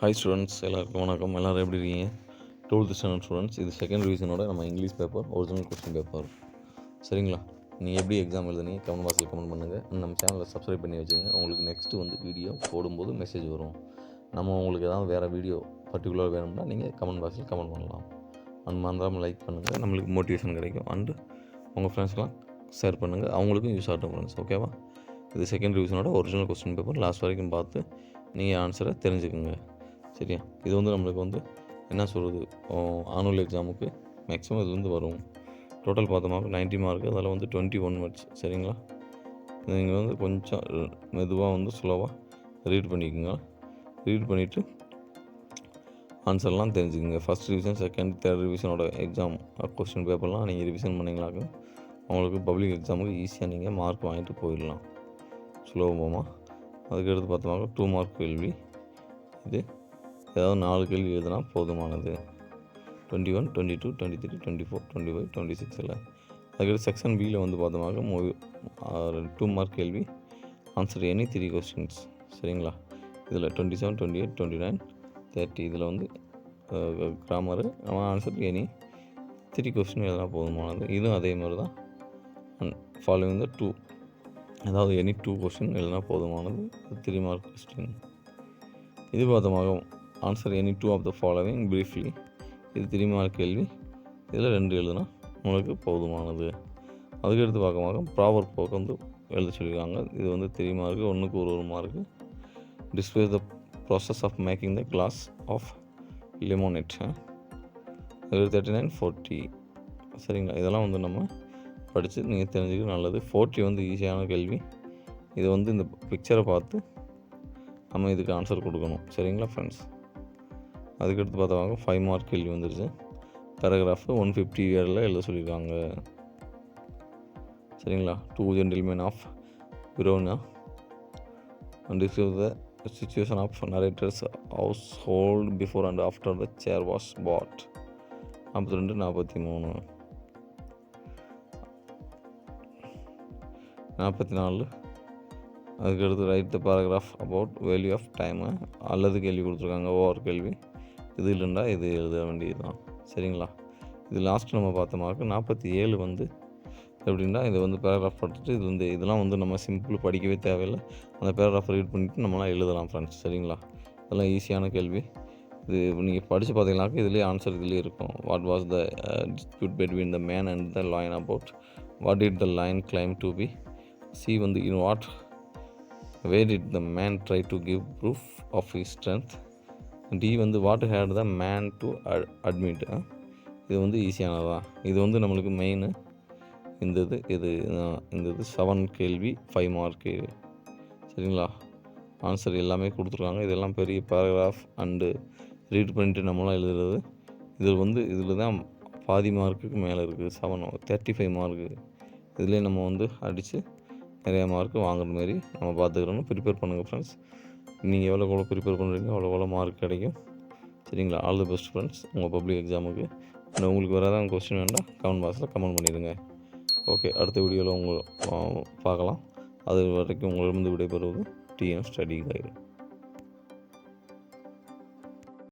Hi students எல்லாருக்கும் வணக்கம். எல்லோரும் எப்படி இருக்கீங்க? டுவெல்த் ஸ்டாண்டர்ட் ஸ்டூடெண்ட்ஸ் இது செகண்ட் ரிவிஷனோட நம்ம English paper original question paper சரிங்களா? நீங்கள் எப்படி எக்ஸாம் எழுதுனீங்க? கமெண்ட் பாக்ஸில் கமெண்ட் பண்ணுங்கள் நம்ம சேனலில் சப்ஸ்கிரைப் பண்ணி வச்சுங்க உங்களுக்கு நெக்ஸ்ட்டு வந்து வீடியோ போடும்போது மெசேஜ் வரும். நம்ம உங்களுக்கு ஏதாவது வேறு வீடியோ பர்டிகுலர் வேணும்னா நீங்கள் கமெண்ட் பாக்ஸில் கமெண்ட் பண்ணலாம். அண்ட் மறந்துடாமல் லைக் பண்ணுங்கள் நம்மளுக்கு மோட்டிவேஷன் கிடைக்கும். அண்டு உங்கள் ஃப்ரெண்ட்ஸ்லாம் ஷேர் பண்ணுங்கள் அவங்களுக்கும் யூஸ் ஆகட்டும் ஃப்ரெண்ட்ஸ் ஓகேவா இது செகண்ட் ரிவிஷனோட ஒரிஜினல் கொஸ்டின் பேப்பர் லாஸ்ட் வரைக்கும் பார்த்து நீங்கள் ஆன்சரை தெரிஞ்சுக்குங்க. சரியா? இது வந்து நம்மளுக்கு வந்து என்ன சொல்கிறது ஆனுவல் எக்ஸாமுக்கு மேக்ஸிமம் இது வந்து வரும். டோட்டல் பார்த்தோம்னா நைன்ட்டி மார்க் அதில் வந்து டுவெண்ட்டி ஒன் மார்க்ஸ் சரிங்களா? நீங்கள் வந்து கொஞ்சம் மெதுவாக வந்து ஸ்லோவாக ரீட் பண்ணிக்கோங்க. ரீட் பண்ணிவிட்டு ஆன்சர்லாம் தெரிஞ்சுக்கோங்க. ஃபஸ்ட் ரிவிஷன் செகண்ட் தேர்ட் ரிவிஷனோட எக்ஸாம் கொஸ்டின் பேப்பர்லாம் நீங்கள் ரிவிஷன் பண்ணிங்களாக்க உங்களுக்கு பப்ளிக் எக்ஸாமுக்கு ஈஸியாக நீங்கள் மார்க் வாங்கிட்டு போயிடலாம். சுலபமாக அதுக்கடுத்து பார்த்தோம்னா டூ மார்க் கேள்வி இது. ஏதாவது நாலு கேள்வி எழுதுனா போதுமானது. Twenty one twenty two twenty three twenty four twenty five twenty சிக்ஸில் அதுக்கடுத்து செக்ஷன் பியில் வந்து பார்த்தோம்னாக்க மூவி டூ மார்க் கேள்வி ஆன்சர் எனி த்ரீ கொஸ்டின்ஸ் சரிங்களா? இதில் twenty seven twenty eight twenty nine thirty இதில் வந்து கிராமரு ஆனால் ஆன்சர் எனி த்ரீ கொஸ்டின் எதனா போதுமானது. இதுவும் அதே மாதிரி தான் ஃபாலோவிங் த டூ அதாவது எனி டூ கொஸ்டின் எழுதினா போதுமானது. த்ரீ மார்க் கொஸ்டின் இது பார்த்தமாக answer any two of the following briefly இது திரும்ப கேள்வி? இதில் ரெண்டு எழுதுனா உங்களுக்கு போதுமானது. அதுக்கடுத்து பார்க்க ப்ராப்பர் போக்கு வந்து எழுத சொல்லியிருக்காங்க. இது வந்து த்ரீ மார்க்கு ஒன்றுக்கு ஒரு ஒரு mark display the process of making the glass of lemonade thirty nine forty சரிங்களா? இதெல்லாம் வந்து நம்ம படித்து நீங்கள் தெரிஞ்சுக்க நல்லது. ஃபோர்ட்டி வந்து ஈஸியான கேள்வி. இது வந்து இந்த பிக்சரை பார்த்து நம்ம இதுக்கு ஆன்சர் கொடுக்கணும். சரிங்களா ஃப்ரெண்ட்ஸ் அதுக்கடுத்து பார்த்தவங்க ஃபைவ் மார்க் கேள்வி வந்துருச்சு. பேராகிராஃபு ஒன் ஃபிஃப்டி இயரில் எழுத சொல்லியிருக்காங்க. சரிங்களா? Two gentleman of Verona describe the situation of narrator's household before and after the chair wash pot நாற்பத்தி ரெண்டு நாற்பத்தி மூணு. நாற்பத்தி நாலு. அதுக்கடுத்து write the paragraph about value of time அல்லது கேள்வி கொடுத்துருக்காங்க ஓவர் கேள்வி. இது இல்லைண்டா இது எழுத வேண்டியது தான் சரிங்களா? இது லாஸ்ட் நம்ம பார்த்த மார்க் நாற்பத்தி ஏழு வந்து எப்படின்னா இதை வந்து பேராகிராஃப் படிச்சுட்டு இது வந்து இதெல்லாம் வந்து நம்ம சிம்பிள் படிக்கவே தேவையில்லை. அந்த பேராகிராஃப் ரீட் பண்ணிவிட்டு நம்மளாம் எழுதலாம் ஃப்ரெண்ட்ஸ் சரிங்களா? இதெல்லாம் ஈஸியான கேள்வி. இது நீங்கள் படித்து பார்த்தீங்கன்னாக்க இதுலேயே ஆன்சர் இதுலேயே இருக்கும். What was the dispute between the man and the lion about what it the line claim to be C வந்து in what where did the man try to give proof of he strength D வந்து what had the man to admit இது வந்து ஈஸியானதான் இது வந்து நம்மளுக்கு main இந்த இது இது இந்த இது செவன் கேள்வி ஃபைவ் மார்க்கு சரிங்களா? ஆன்சர் எல்லாமே கொடுத்துருக்காங்க. இதெல்லாம் பெரிய பேராகிராஃப் அண்டு ரீட் பண்ணிட்டு நம்மளாம் எழுதுறது. இதில் வந்து இதில் தான் பாதி மார்க்குக்கு மேலே இருக்குது செவன் தேர்ட்டி ஃபைவ் மார்க்கு இதுலேயே நம்ம வந்து அடித்து நிறையா மார்க்கு வாங்குற மாதிரி நம்ம பார்த்துக்கிறோன்னு ப்ரிப்பேர் பண்ணுங்கள் ஃப்ரெண்ட்ஸ் நீங்கள் எவ்வளோ எவ்வளோ ப்ரிப்பேர் பண்ணுறீங்க அவ்வளோ எவ்வளோ மார்க் கிடைக்கும். சரிங்களா? ஆல் தி பெஸ்ட் ஃப்ரெண்ட்ஸ் உங்கள் பப்ளிக் எக்ஸாமுக்கு இன்னும் உங்களுக்கு வேறு கொஸ்டின் வேண்டாம் கமெண்ட் பாக்ஸில் கமெண்ட் பண்ணிடுங்க. ஓகே அடுத்த வீடியோவில் உங்கள் பார்க்கலாம். அது வரைக்கும் உங்களிடமிருந்து விடைபெறுவது டிஎன் ஸ்டடி கைடு